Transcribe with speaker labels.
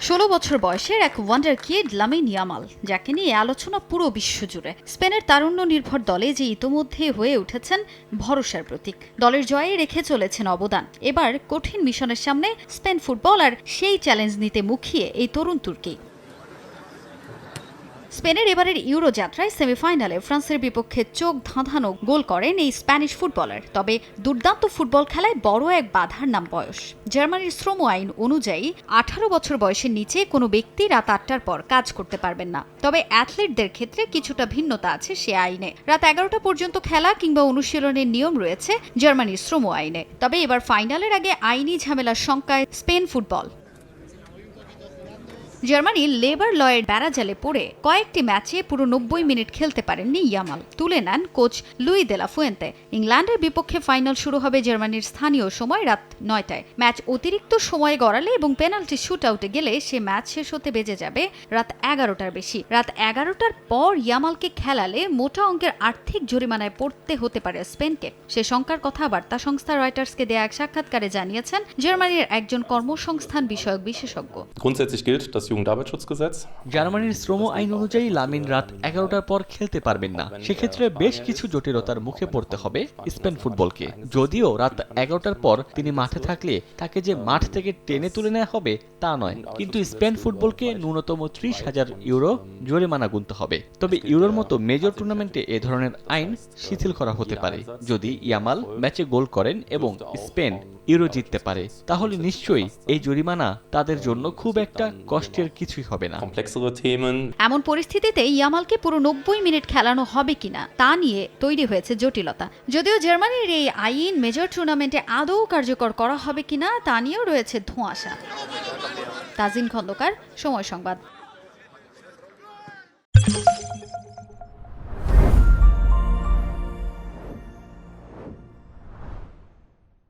Speaker 1: ষোলো বছর বয়সের এক ওয়ান্ডার কিড লামিন ইয়ামাল, যাকে নিয়ে আলোচনা পুরো বিশ্বজুড়ে স্পেনের তারুণ্য নির্ভর দলে যে ইতোমধ্যে হয়ে উঠেছেন, ভরসার প্রতীক। দলের জয়ে রেখে চলেছেন অবদান। এবার কঠিন মিশনের সামনে স্পেন ফুটবল আর সেই চ্যালেঞ্জ নিতে মুখিয়ে এই তরুণ তুর্কি। স্পেনের এবারের ইউরো যাত্রায় সেমিফাইনালে ফ্রান্সের বিপক্ষে চোখ ধাঁধানো গোল করেন এই স্প্যানিশ ফুটবলার। তবে দুর্দান্ত ফুটবল খেলায় বড় এক বাধার নাম বয়স। জার্মানির শ্রম আইন অনুযায়ী আঠারো বছর বয়সের নিচে কোনো ব্যক্তি রাত আটটার পর কাজ করতে পারবেন না। তবে অ্যাথলিটদের ক্ষেত্রে কিছুটা ভিন্নতা আছে সে আইনে। রাত এগারোটা পর্যন্ত খেলা কিংবা অনুশীলনের নিয়ম রয়েছে জার্মানির শ্রম আইনে। তবে এবার ফাইনালের আগে আইনি ঝামেলার শঙ্কায় স্পেন ফুটবল। জার্মানি লেবার লয়ের ব্যারাজালে পড়ে কয়েকটি ম্যাচে পুরো নব্বই মিনিট খেলতে পারেননি ইয়ামাল। তুলে নেন কোচ লুই দেলা ফুয়েন্তে। ইংল্যান্ডের বিপক্ষে ফাইনাল শুরু হবে জার্মানির স্থানীয় সময় রাত নয়টায়। ম্যাচ অতিরিক্ত সময়ে গড়ালে এবং পেনাল্টি শুট আউটে গেলে সে ম্যাচ শেষ হতে বেজে যাবে রাত এগারোটার বেশি। রাত এগারোটার পর ইয়ামালকে খেলালে মোটা অঙ্কের আর্থিক জরিমানায় পড়তে হতে পারে স্পেনকে। সে শঙ্কার কথা বার্তা সংস্থা রয়টার্সকে দেয়া এক সাক্ষাৎকারে জানিয়েছেন জার্মানির একজন কর্মসংস্থান বিষয়ক বিশেষজ্ঞ।
Speaker 2: জার্মানির শ্রম আইন অনুযায়ী লামিন রাত এগারোটার পর খেলতে পারবেন না। সেক্ষেত্রে বেশ কিছু জটিলতার মুখে পড়তে হবে স্পেন ফুটবলকে। যদিও রাত এগারোটার পর তিনি মাঠে থাকলে তাকে যে মাঠ থেকে টেনে তুলে নেওয়া হবে তা নয়। কিন্তু স্পেন ফুটবলকে ন্যূনতম ত্রিশ হাজার ইউরো জরিমানা গুনতে হবে। তবে ইউরোর মতো মেজর টুর্নামেন্টে এ ধরনের আইন শিথিল করা হতে পারে। যদি ইয়ামাল ম্যাচে গোল করেন এবং স্পেন ইউরো জিততে পারে, তাহলে নিশ্চয়ই এই জরিমানা তাদের জন্য খুব একটা কষ্টের কিছুই হবে না।
Speaker 1: এমন পরিস্থিতিতে ইয়ামালকে পুরো নব্বই মিনিট খেলানো হবে কিনা তা নিয়ে তৈরি হয়েছে জটিলতা। যদিও জার্মানির এই আইন মেজর টুর্নামেন্টে আদৌ কার্যকর করা হবে কিনা তা নিয়েও রয়েছে ধোঁয়াশা। তাজিন খন্দকার সময় সংবাদ।